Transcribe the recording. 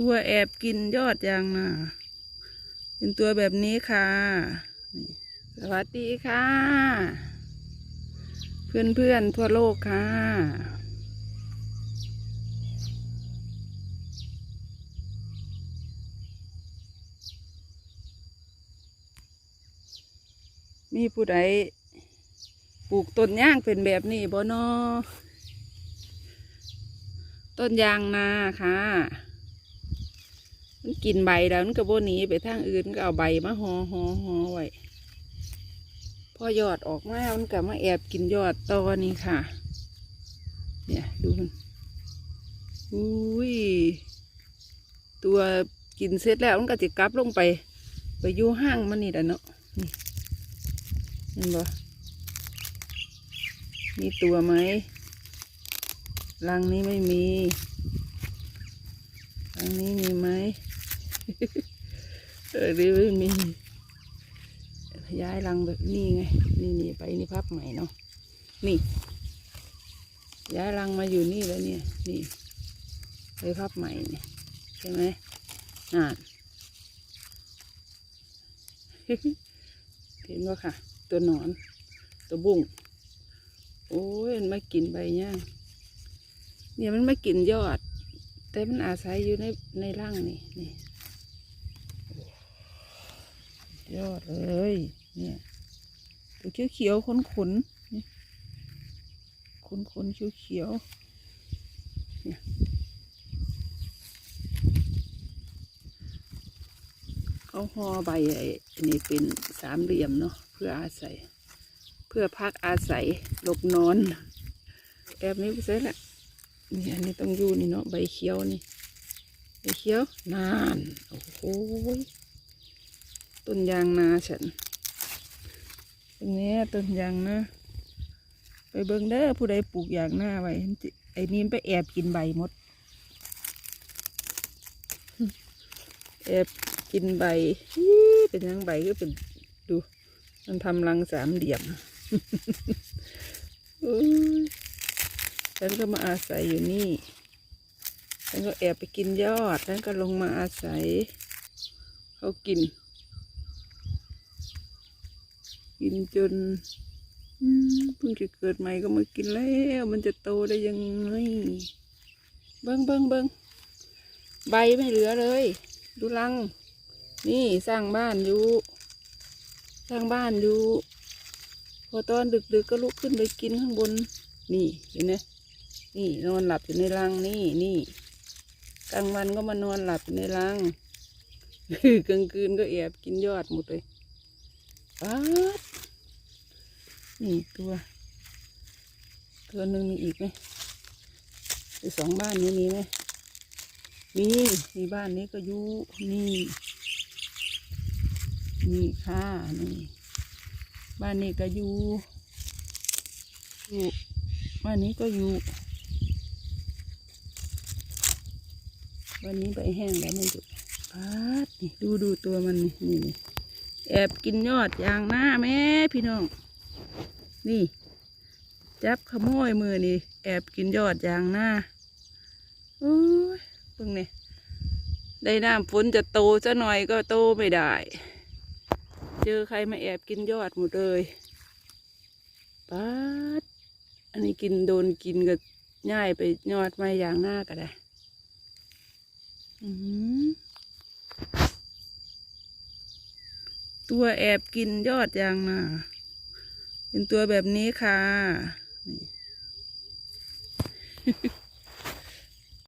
ตัวแอบกินยอดยางนาเป็นตัวแบบนี้ค่ะ สวัสดีค่ะ เพื่อนๆทั่วโลกค่ะ มีผู้ใดปลูกต้นย่างเป็นแบบนี้บ่นอต้นยางนาค่ะ มันกินใบแล้วมันก็บ่หนีไปทางอื่นก็เอาใบมาห่อห่อห่อไว้พอยอดออกมามันก็มาแอบกินยอดตอนี้ค่ะ เนี่ยดูมันอุ้ยตัวกินเสร็จแล้วมันก็จะกลับลงไป ไปยู่ห้างมันนี่แหละเนาะนี่เห็นบ่มีตัวไหมรังนี้ไม่มีรังนี้มีไหม เออนี่ไม่มีย้ายรังแบบนี้ไง นี่นี่ไปนี่พับใหม่เนาะนี่ ย้ายรังมาอยู่นี่แล้วเนี่ย นี่ไปพับใหม่เนี่ยใช่ไหมอ่าเห็นว่าค่ะ ตัวหนอน ตัวบุ้งโอ้ยมันมากินใบย่างเนี่ยมันไม่กินยอด แต่มันอาศัยอยู่ในในร่างนี่นี่ ยอดเลย เนี่ยตัวเขียวเขียวขนขนนี่ขนขนเขียวเขียวเขาห่อใบไอ้นนี้เป็นสามเหลี่ยมเนาะเพื่ออาศัย เพื่อพักอาศัยหลบนอน แอบนี้ไปเสร็จละนี่อันนี้ต้องอยู่นี่เนาะใบเขียวนี่ใบเขียวนาน โอ้โห ต้นยางนาฉัน ตรงนี้ต้นยางนาไปเบิ่งเด้อผู้ใดปลูกยางนาไว้ไอ้นี่ไปแอบกินใบหมด แอบกินใบเป็นยังใบก็เป็นดู มันทำรังสามเหลี่ยมฉันก็มาอาศัยอยู่นี่ฉันก็แอบไปกินยอดฉันก็ลงมาอาศัย เขากิน กินจนเพิ่งจะเกิดใหม่ก็มากินแล้ว มันจะโตได้ยังไงเบิ้งเบิ้งเบิ้งใบไม่เหลือเลย ดูรัง นี่สร้างบ้านอยู่ สร้างบ้านอยู่ พอตอนดึกๆก็ลุกขึ้นไปกินข้างบน นี่เห็นไหมนี่นอนหลับอยู่ในรังนี่นี่กลางวันก็มานอนหลับอยู่ในรังกลางคืนก็แอบกินยอดหมดเลย ป๊าดนี่ตัว ตัวหนึ่งมีอีกไหมไอสองบ้านนี้มีไหมมีมีบ้านนี้ก็อยู่นี่นี่ค่ะนี่บ้านนี้ก็อยู่อยู่วันนี้ก็อยู่วันนี้ใบแห้งแล้วไม่หยุดปาดนี่ดูดูตัวมันนี่นี่ แอบกินยอดยางหน้าแม่พี่น้อง นี่ จับขโมยมือนี่ แอบกินยอดยางหน้าโอ้ยเพิ่งเนี่ยได้น้ำฝนจะโตจะหน่อยก็โตไม่ได้ เจอใครมาแอบกินยอดหมดเลยป๊าดอันนี้กินโดนกินก็ง่ายไปยอดไม้อย่างหน้าก็ได้ อื้อหือ ตัวแอบกินยอดยางนาเป็นตัวแบบนี้ค่ะ